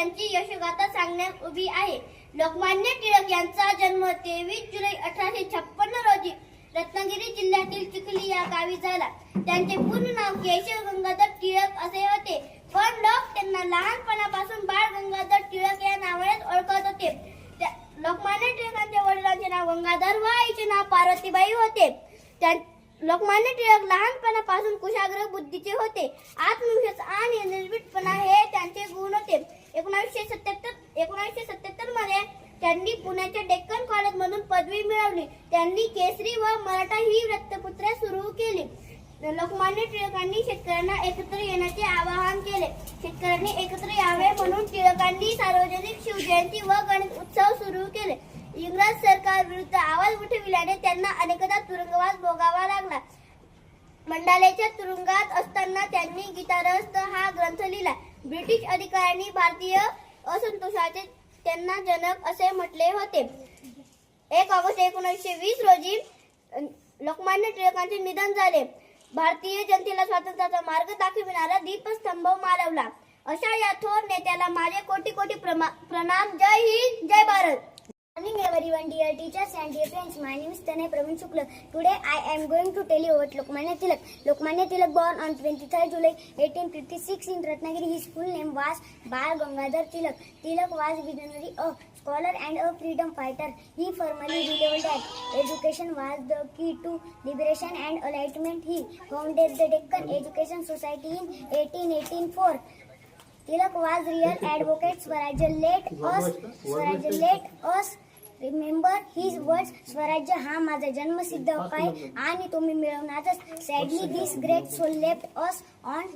त्यांची यशोबाथा सांगण्यात उभी आहे. लोकमान्य टिळक यांचा जन्म तेवीस जुलै अठराशे छप्पन्न रोजी रत्नागिरी जिल्ह्यातील चिखली या गावी झाला. त्यांचे पूर्ण नाव केशव गंगाधर टिळक असे होते. पण लोक त्यांना लहानपणापासून बाळ गंगाधर टिळक या नावानेच ओळखत होते. त्या- लोकमान्य टिळकांच्या वडिलांचे नाव गंगाधर व आईचे नाव पार्वतीबाई होते. त्या- लोकमान्य टिळक लहानपणापासून कुशाग्र बुद्धीचे होते. आत्मविश्वास आणि निर्भीडपणा हे त्यांचे गुण होते. एकोणीसशे सत्याहत्तर एकोणीसशे सत्याहत्तरमध्ये त्यांनी पुण्याच्या डेक्कन कॉलेजमधून पदवी मिळवली. त्यांनी केसरी व मराठा ही वृत्तपत्रे सुरू केली. लोकमान्य टिळकांनी शेतकऱ्यांना एकत्र येण्याचे आवाहन केले. शेतकऱ्यांनी एकत्र यावे म्हणून टिळकांनी सार्वजनिक शिवजयंती व गणेश उत्सव सुरू केले. इंग्रज सरकार विरुद्ध आवाज उठविल्याने त्यांना अनेकदा तुरुंगवास भोगावा लागला. मंडालेच्या तुरुंगात असताना त्यांनी गीतारस्त हा ग्रंथ लिहिला. ब्रिटिश अधिकाऱ्यांनी भारतीय असंतोषाचे त्यांना जनक असे म्हटले होते. एक ऑगस्ट एकोणीसशे वीस रोजी लोकमान्य टिळकांचे निधन झाले. भारतीय जनतेला स्वातंत्र्याचा मार्ग दाखविणारा दीपस्तंभ मालवला. अशा या थोर नेत्याला माझे कोटी कोटी प्रमा- प्रणाम. जय हिंद जय Bharat. Dear teachers and dear friends. My name is Tanay Praveen Shukla. Today I am going to tell you about Lokmanya Tilak. Lokmanya Tilak born on 23rd July 1856 in Ratnagiri. His full name was Bal Gangadhar Tilak. Tilak was visionary, a scholar and a freedom fighter. He firmly believed that education was the key to liberation and enlightenment. He founded the Deccan Education Society in 1884. Tilak was real advocate. Swarajya let us, Swarajya let us remember his words Swarajya हा माझा जन्मसिद्ध हक आणि तुम्ही मिळवणारच. Sadly this great so left us on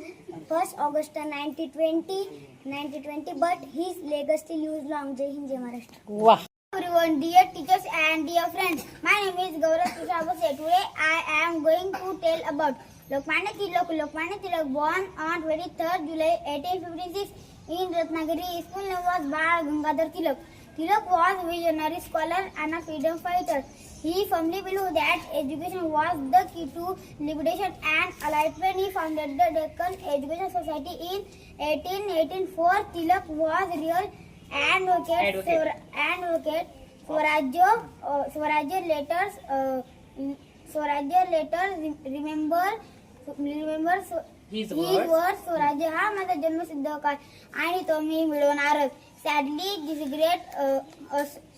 first August ninety twenty ninety twenty but his legacy use long Jai Hind Jai Maharashtra everyone dear teachers and dear friends my name is Gaurav Tushar Base today I am going to tell about Lokmanya Tilak Lokmanya Tilak born on twenty third July eighteen fifty six in Ratnagiri school number Bal Gangadhar Tilak Tilak was a visionary scholar and a freedom fighter. He firmly believed that education was the key to liberation and enlightenment. He founded the Deccan Education Society in 1884. Tilak was real advocate, Advocate. Swar- advocate Swarajya, uh, Swarajya letters, uh, Swarajya letters, remember, remember His words. स्वराज्य हा माझा जन्मसिद्ध काय आणि तो मी मिळवणारच sadly this great.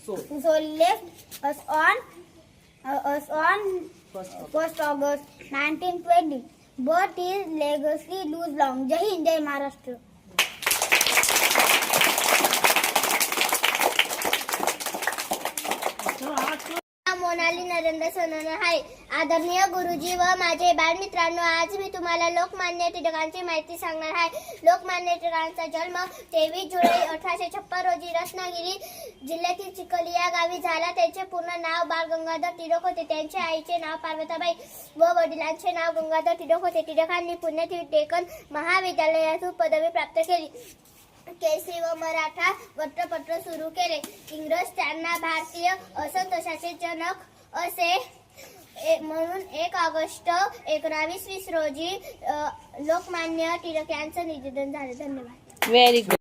So left us on us on First of first August nineteen twenty but is legacy lose long जय हिंद जय महाराष्ट्र सोनाली नरेंद्र सोनन आहे आदरणीय गुरुजी व माझे बालमित्रांनो आज मी तुम्हाला लोकमान्य टिळकांची माहिती सांगणार आहे लोकमान्य टिळकांचा जन्म तेवीस जुलै अठराशे छप्पन रोजी रत्नागिरी जिल्ह्यातील चिखली या गावी झाला. त्यांचे पूर्ण नाव बाळ गंगाधर टिळक होते. त्यांचे आईचे नाव पार्वताबाई व वडिलांचे नाव गंगाधर टिळक होते. टिळकांनी पुण्यातील टेकन महाविद्यालयातून पदवी प्राप्त केली. केसरी व मराठा वृत्तपत्र सुरू केले. इंग्रज त्यांना भारतीय असंतोषाचे जनक असे म्हणून एक ऑगस्ट एकोणावीस वीस रोजी लोकमान्य टिळक यांचं निवेदन झाले. धन्यवाद. Very good